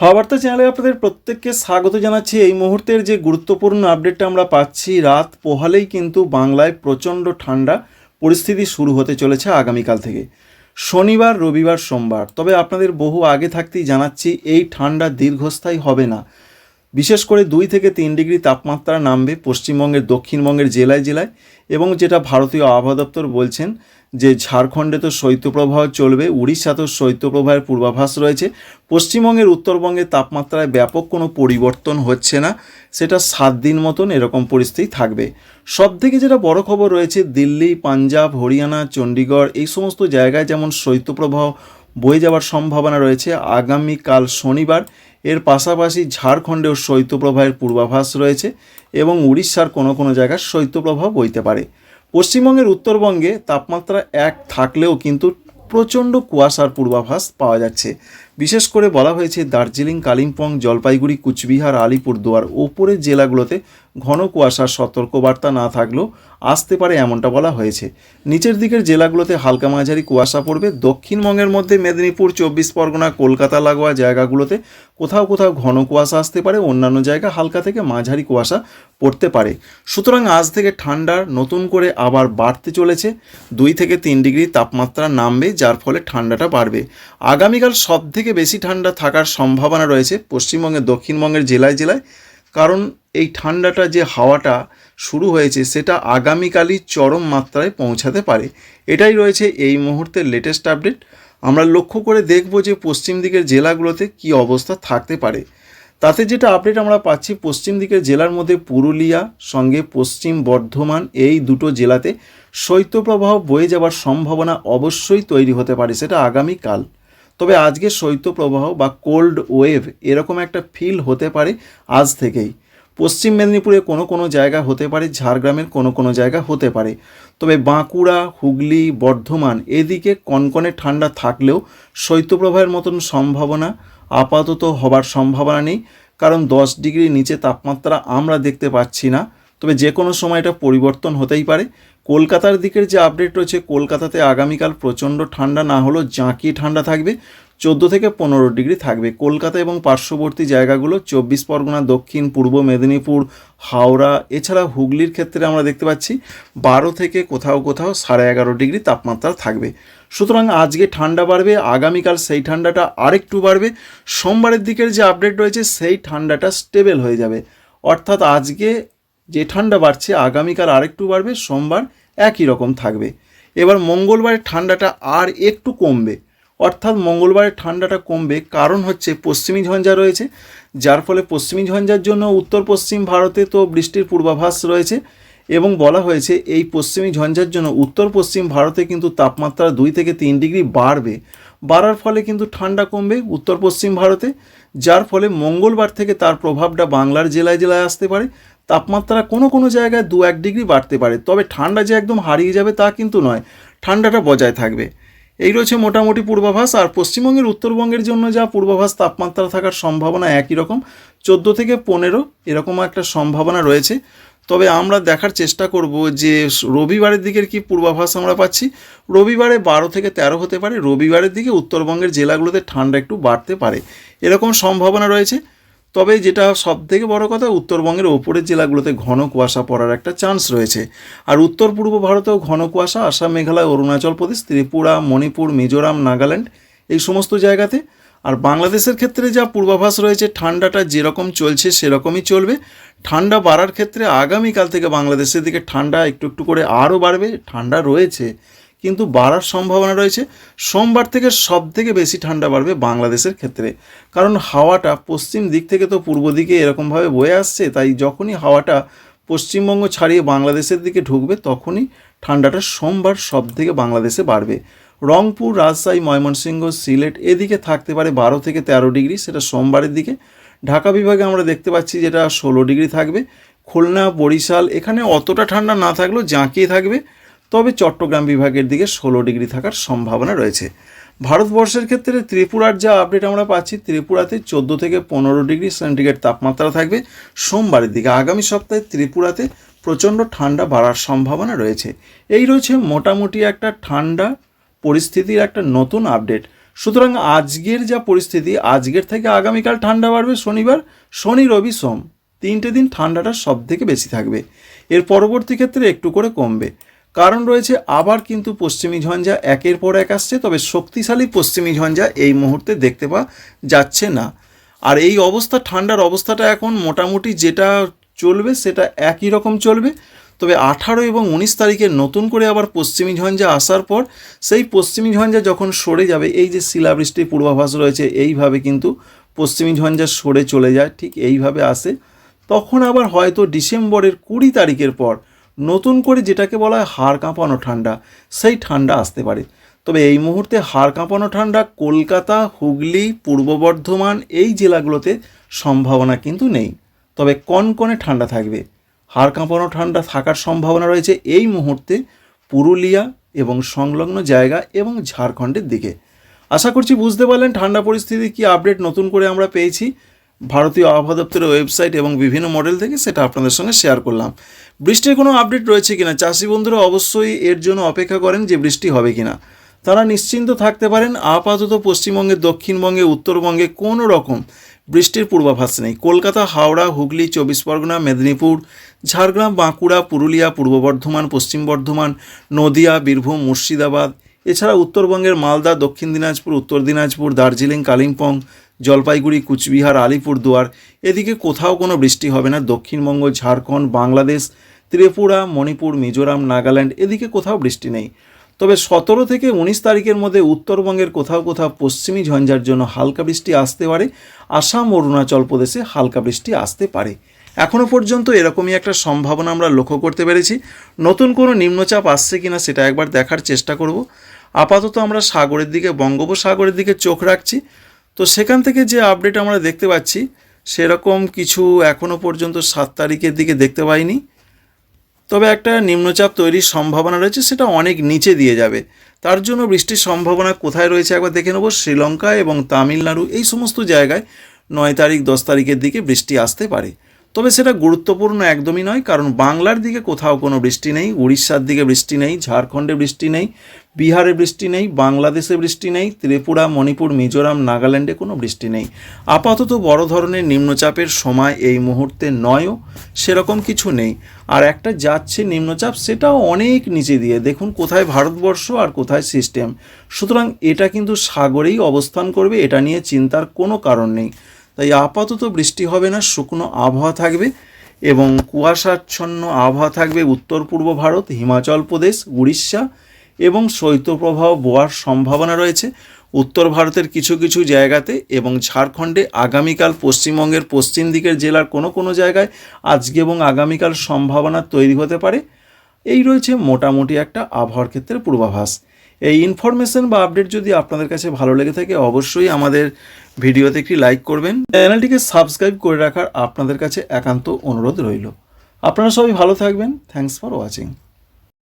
হাওয়ার্তা চ্যানেলে আপনাদের প্রত্যেককে স্বাগত জানাচ্ছি। এই মুহূর্তের যে গুরুত্বপূর্ণ আপডেটটা আমরা পাচ্ছি, রাত পোহালেই কিন্তু বাংলায় প্রচণ্ড ঠান্ডা পরিস্থিতি শুরু হতে চলেছে আগামীকাল থেকে। শনিবার, রবিবার, সোমবার। তবে আপনাদের বহু আগে থাকতেই জানাচ্ছি, এই ঠান্ডা দীর্ঘস্থায়ী হবে না। বিশেষ করে দুই থেকে তিন ডিগ্রি তাপমাত্রা নামবে পশ্চিমবঙ্গের দক্ষিণবঙ্গের জেলায় জেলায় এবং যেটা ভারতীয় আবহাওয়া দপ্তর বলছেন যে ঝাড়খণ্ডে তো শৈত্যপ্রবাহ চলবে, উড়িষ্যাতেও শৈত্যপ্রবাহের পূর্বাভাস রয়েছে। পশ্চিমবঙ্গের উত্তরবঙ্গের তাপমাত্রায় ব্যাপক কোনো পরিবর্তন হচ্ছে না, সেটা সাত দিন মতন এরকম পরিস্থিতি থাকবে। সব থেকে যেটা বড় খবর রয়েছে, দিল্লি, পাঞ্জাব, হরিয়ানা, চণ্ডীগড়, এই সমস্ত জায়গায় যেমন শৈত্যপ্রবাহ বয়ে যাওয়ার সম্ভাবনা রয়েছে, আগামীকাল শনিবার এর পাশাপাশি ঝাড়খণ্ডেও শৈত্যপ্রবাহের পূর্বাভাস রয়েছে এবং উড়িষ্যার কোনো কোনো জায়গায় শৈত্যপ্রবাহ বইতে পারে। পশ্চিমবঙ্গের উত্তরবঙ্গে তাপমাত্রা এক থাকলেও কিন্তু প্রচণ্ড কুয়াশার পূর্বাভাস পাওয়া যাচ্ছে। বিশেষ করে বলা হয়েছে দার্জিলিং, কালিম্পং, জলপাইগুড়ি, কুচবিহার আলিপুরদুয়ার ওপরের জেলাগুলোতে ঘন কুয়াশার সতর্কবার্তা না থাকলেও আসতে পারে এমনটা বলা হয়েছে। নিচের দিকের জেলাগুলোতে হালকা মাঝারি কুয়াশা পড়বে। দক্ষিণবঙ্গের মধ্যে মেদিনীপুর, চব্বিশ পরগনা, কলকাতা লাগোয়া জায়গাগুলোতে কোথাও কোথাও ঘন কুয়াশা আসতে পারে। অন্যান্য জায়গা হালকা থেকে মাঝারি কুয়াশা পড়তে পারে। সুতরাং আজ থেকে ঠান্ডার নতুন করে আবার বাড়তে চলেছে। দুই থেকে তিন ডিগ্রি তাপমাত্রা নামবে, যার ফলে ঠান্ডাটা বাড়বে। আগামীকাল সব থেকে বেশি ঠান্ডা থাকার সম্ভাবনা রয়েছে পশ্চিমবঙ্গের, দক্ষিণবঙ্গের জেলায় জেলায়। কারণ এই ঠান্ডাটা যে হাওয়াটা শুরু হয়েছে, সেটা আগামীকালই চরম মাত্রায় পৌঁছাতে পারে। এটাই রয়েছে এই মুহূর্তের লেটেস্ট আপডেট আমরা লক্ষ্য করে দেখব যে পশ্চিম দিকের জেলাগুলোতে কি অবস্থা থাকতে পারে। তাতে যেটা আপডেট আমরা পাচ্ছি, পশ্চিম দিকের জেলার মধ্যে পুরুলিয়া, সঙ্গে পশ্চিম বর্ধমান, এই দুটো জেলাতে শৈত্যপ্রবাহ বয়ে যাওয়ার সম্ভাবনা অবশ্যই তৈরি হতে পারে, সেটা আগামীকাল। তবে আজকে শৈত্যপ্রবাহ বা কোল্ড ওয়েভ এরকম একটা ফিল হতে পারে আজ থেকেই। পশ্চিম মেদিনীপুরে কোনো কোনো জায়গা হতে পারে, ঝাড়গ্রামের কোনো কোনো জায়গা হতে পারে। তবে বাঁকুড়া, হুগলি, বর্ধমান এদিকে কনকনে ঠান্ডা থাকলেও শৈত্যপ্রবাহের মতন সম্ভাবনা আপাতত হবার সম্ভাবনা নেই। কারণ দশ ডিগ্রি নিচে তাপমাত্রা আমরা দেখতে পাচ্ছি না। তবে যে কোনো সময় এটা পরিবর্তন হতেই পারে। কলকাতার দিকের যে আপডেট রয়েছে, কলকাতাতে আগামীকাল প্রচণ্ড ঠান্ডা, না হলেও জাঁকিয়ে ঠান্ডা থাকবে। চোদ্দ থেকে পনেরো ডিগ্রি থাকবে। কলকাতা এবং পার্শ্ববর্তী জায়গাগুলো, চব্বিশ পরগনা, দক্ষিণ, পূর্ব মেদিনীপুর, হাওড়া, এছাড়া হুগলির ক্ষেত্রে আমরা দেখতে পাচ্ছি, বারো থেকে কোথাও কোথাও সাড়ে এগারো ডিগ্রি তাপমাত্রা থাকবে। সুতরাং আজকে ঠান্ডা বাড়বে, আগামীকাল সেই ঠান্ডাটা আরেকটু বাড়বে। সোমবারের দিকের যে আপডেট রয়েছে, সেই ঠান্ডাটা স্টেবল হয়ে যাবে। অর্থাৎ আজকে যে ঠান্ডা বাড়ছে, আগামীকাল আরেকটু বাড়বে, সোমবার একই রকম থাকবে। এবার মঙ্গলবারের ঠান্ডাটা আর একটু কমবে। অর্থাৎ মঙ্গলবারের ঠান্ডাটা কমবে কারণ হচ্ছে পশ্চিমী ঝঞ্ঝা রয়েছে, যার ফলে পশ্চিমী ঝঞ্ঝার জন্য উত্তর পশ্চিম ভারতে তো বৃষ্টির পূর্বাভাস রয়েছে এবং বলা হয়েছে এই পশ্চিমী ঝঞ্ঝার জন্য উত্তর পশ্চিম ভারতে কিন্তু তাপমাত্রা দুই থেকে তিন ডিগ্রি বাড়বে। বাড়ার ফলে কিন্তু ঠান্ডা কমবে উত্তর পশ্চিম ভারতে, যার ফলে মঙ্গলবার থেকে তার প্রভাবটা বাংলার জেলায় জেলায় আসতে পারে। তাপমাত্রা কোনো কোনো জায়গায় দু এক ডিগ্রি বাড়তে পারে। তবে ঠান্ডা যে একদম হারিয়ে যাবে তা কিন্তু নয়, ঠান্ডাটা বজায় থাকবে। এই রয়েছে মোটামুটি পূর্বাভাস। আর পশ্চিমবঙ্গের উত্তরবঙ্গের জন্য যা পূর্বাভাস, তাপমাত্রা থাকার সম্ভাবনা একই রকম। চোদ্দ থেকে পনেরো এরকম একটা সম্ভাবনা রয়েছে। তবে আমরা দেখার চেষ্টা করব যে রবিবারের দিকের কি পূর্বাভাস আমরা পাচ্ছি। রবিবারে বারো থেকে তেরো হতে পারে। রবিবারের দিকে উত্তরবঙ্গের জেলাগুলোতে ঠান্ডা একটু বাড়তে পারে। এরকম সম্ভাবনা রয়েছে। তবে যেটা সব থেকে বড় কথা, উত্তরবঙ্গের ওপরের জেলাগুলোতে ঘন কুয়াশা পড়ার একটা চান্স রয়েছে। আর উত্তর পূর্ব ভারতেও ঘন কুয়াশা, আসাম, মেঘালয়, অরুণাচল প্রদেশ, ত্রিপুরা, মণিপুর, মিজোরাম, নাগাল্যান্ড এই সমস্ত জায়গাতে। আর বাংলাদেশের ক্ষেত্রে যা পূর্বাভাস রয়েছে, ঠান্ডাটা যেরকম চলছে সেরকমই চলবে। ঠান্ডা বাড়ার ক্ষেত্রে আগামীকাল থেকে বাংলাদেশের দিকে ঠান্ডা একটু একটু করে আরও বাড়বে। ঠান্ডা রয়েছে। কিন্তু বাড়ার সম্ভাবনা রয়েছে। সোমবার থেকে সব থেকে বেশি ঠান্ডা বাড়বে বাংলাদেশের ক্ষেত্রে। কারণ হাওয়াটা পশ্চিম দিক থেকে তো পূর্ব দিকে এরকমভাবে বয়ে আসছে, তাই যখনই হাওয়াটা পশ্চিমবঙ্গ ছাড়িয়ে বাংলাদেশের দিকে ঢুকবে, তখনই ঠান্ডাটা সোমবার সব থেকে বাংলাদেশে বাড়বে। রংপুর, রাজশাহী, ময়মনসিংহ, সিলেট এদিকে থাকতে পারে বারো থেকে তেরো ডিগ্রি, সেটা সোমবারের দিকে। ঢাকা বিভাগে আমরা দেখতে পাচ্ছি যেটা ষোলো ডিগ্রি থাকবে। খুলনা, বরিশাল, এখানে অতটা ঠান্ডা না থাকলেও জাঁকিয়ে থাকবে। তবে চট্টগ্রাম বিভাগের দিকে ষোলো ডিগ্রি থাকার সম্ভাবনা রয়েছে। ভারতবর্ষের ক্ষেত্রে ত্রিপুরার যা আপডেট আমরা পাচ্ছি, ত্রিপুরাতে চোদ্দ থেকে পনেরো ডিগ্রি সেন্টিগ্রেড তাপমাত্রা থাকবে। সোমবারের দিকে আগামী সপ্তাহে ত্রিপুরাতে প্রচণ্ড ঠান্ডা বাড়ার সম্ভাবনা রয়েছে। এই রয়েছে মোটামুটি একটা ঠান্ডা পরিস্থিতির একটা নতুন আপডেট সুতরাং আজকের যা পরিস্থিতি, আজকের থেকে আগামীকাল ঠান্ডা বাড়বে শনিবার, শনি, রবি, সোম। তিনটে দিন ঠান্ডাটা সব থেকে বেশি থাকবে। এর পরবর্তী ক্ষেত্রে একটু করে কমবে। কারণ রয়েছে আবার কিন্তু পশ্চিমী ঝঞ্ঝা একের পর এক আসছে, তবে শক্তিশালী পশ্চিমী ঝঞ্ঝা এই মুহূর্তে দেখতে পাওয়া যাচ্ছে না। আর এই অবস্থা, ঠান্ডার অবস্থাটা এখন মোটামুটি যেটা চলবে সেটা একই রকম চলবে। তবে আঠারো এবং উনিশ তারিখে নতুন করে আবার পশ্চিমী ঝঞ্ঝা আসার পর সেই পশ্চিমী ঝঞ্ঝা যখন সরে যাবে, এই যে শিলাবৃষ্টির পূর্বাভাস রয়েছে, এইভাবে কিন্তু পশ্চিমী ঝঞ্ঝা সরে চলে যায়, ঠিক এইভাবে আসে। তখন আবার হয়তো ডিসেম্বরের কুড়ি তারিখের পর নতুন করে যেটাকে বলা হয় হাড় কাঁপানো ঠান্ডা, সেই ঠান্ডা আসতে পারে। তবে এই মুহূর্তে হাড় কাঁপানো ঠান্ডা কলকাতা, হুগলি, পূর্ব বর্ধমান এই জেলাগুলোতে সম্ভাবনা কিন্তু নেই। তবে কনকনে ঠান্ডা থাকবে। হাড় কাঁপানো ঠান্ডা থাকার সম্ভাবনা রয়েছে এই মুহূর্তে পুরুলিয়া এবং সংলগ্ন জায়গা এবং ঝাড়খণ্ডের দিকে। আশা করছি বুঝতে পারলেন ঠান্ডা পরিস্থিতি কি আপডেট নতুন করে আমরা পেয়েছি। ভারতীয় আবহাওয়া দপ্তরের ওয়েবসাইট এবং বিভিন্ন মডেল থেকে সেটা আপনাদের সঙ্গে শেয়ার করলাম। বৃষ্টির কোনো আপডেট রয়েছে কিনা? চাষি বন্ধুরা অবশ্যই এর জন্য অপেক্ষা করেন যে বৃষ্টি হবে কিনা। তারা নিশ্চিন্ত থাকতে পারেন, আপাতত পশ্চিমবঙ্গে, দক্ষিণবঙ্গে, উত্তরবঙ্গে কোনো রকম বৃষ্টির পূর্বাভাস নেই। কলকাতা, হাওড়া, হুগলি, চব্বিশ পরগনা, মেদিনীপুর, ঝাড়গ্রাম, বাঁকুড়া, পুরুলিয়া, পূর্ব বর্ধমান, পশ্চিম বর্ধমান, নদিয়া, বীরভূম, মুর্শিদাবাদ, এছাড়া উত্তরবঙ্গের মালদা, দক্ষিণ দিনাজপুর, উত্তর দিনাজপুর, দার্জিলিং, কালিম্পং জলপাইগুড়ি, কুচবিহার আলিপুরদুয়ার এদিকে কোথাও কোনো বৃষ্টি হবে না। দক্ষিণবঙ্গ, ঝাড়খণ্ড, বাংলাদেশ, ত্রিপুরা, মণিপুর, মিজোরাম, নাগাল্যান্ড এদিকে কোথাও বৃষ্টি নেই। তবে সতেরো থেকে উনিশ তারিখের মধ্যে উত্তরবঙ্গের কোথাও কোথাও পশ্চিমী ঝঞ্ঝার জন্য হালকা বৃষ্টি আসতে পারে। আসাম, অরুণাচল প্রদেশে হালকা বৃষ্টি আসতে পারে। এখনও পর্যন্ত এরকমই একটা সম্ভাবনা আমরা লক্ষ্য করতে পেরেছি। নতুন কোনো নিম্নচাপ আসছে কিনা সেটা একবার দেখার চেষ্টা করব। আপাতত আমরা সাগরের দিকে, বঙ্গোপসাগরের দিকে চোখ রাখছি। তো সেখান থেকে যে আপডেট আমরা দেখতে পাচ্ছি, সেরকম কিছু এখনও পর্যন্ত সাত তারিখের দিকে দেখতে পাইনি। তবে একটা নিম্নচাপ তৈরির সম্ভাবনা রয়েছে, সেটা অনেক নিচে দিয়ে যাবে। তার জন্য বৃষ্টির সম্ভাবনা কোথায় রয়েছে একবার দেখে নেব। শ্রীলঙ্কা এবং তামিলনাড়ু, এই সমস্ত জায়গায় নয় তারিখ, দশ তারিখের দিকে বৃষ্টি আসতে পারে। তবে সেটা গুরুত্বপূর্ণ একদমই নয়, কারণ বাংলার দিকে কোথাও কোনো বৃষ্টি নেই, উড়িষ্যার দিকে বৃষ্টি নেই, ঝাড়খণ্ডে বৃষ্টি নেই, বিহারে বৃষ্টি নেই, বাংলাদেশে বৃষ্টি নেই, ত্রিপুরা, মণিপুর, মিজোরাম, নাগাল্যান্ডে কোনো বৃষ্টি নেই। আপাতত বড় ধরনের নিম্নচাপের সময় এই মুহূর্তে নয়ও, সেরকম কিছু নেই। আর একটা যাচ্ছে নিম্নচাপ, সেটাও অনেক নিচে দিয়ে। দেখুন কোথায় ভারতবর্ষ আর কোথায় সিস্টেম। সুতরাং এটা কিন্তু সাগরেই অবস্থান করবে, এটা নিয়ে চিন্তার কোনো কারণ নেই। তাই আপাতত বৃষ্টি হবে না, শুকনো আবহাওয়া থাকবে এবং কুয়াশাচ্ছন্ন আবহাওয়া থাকবে উত্তর পূর্ব ভারত, হিমাচল প্রদেশ, উড়িষ্যা এবং শৈত্যপ্রবাহ বোয়ার সম্ভাবনা রয়েছে। উত্তর ভারতের কিছু কিছু জায়গাতে এবং ঝাড়খণ্ডে আগামীকাল পশ্চিমবঙ্গের পশ্চিম দিকের জেলার কোনো কোনো জায়গায় আজকে এবং আগামীকাল সম্ভাবনা তৈরি হতে পারে। এই রয়েছে মোটামুটি একটা আবহাওয়ার ক্ষেত্রে পূর্বাভাস। এই ইনফরমেশন বা আপডেট যদি আপনাদের কাছে ভালো লেগে থাকে, অবশ্যই আমাদের ভিডিওতে একটি লাইক করবেন। চ্যানেলটিকে সাবস্ক্রাইব করে রাখার আপনাদের কাছে একান্ত অনুরোধ রইল। আপনারা সবাই ভালো থাকবেন। Thanks for watching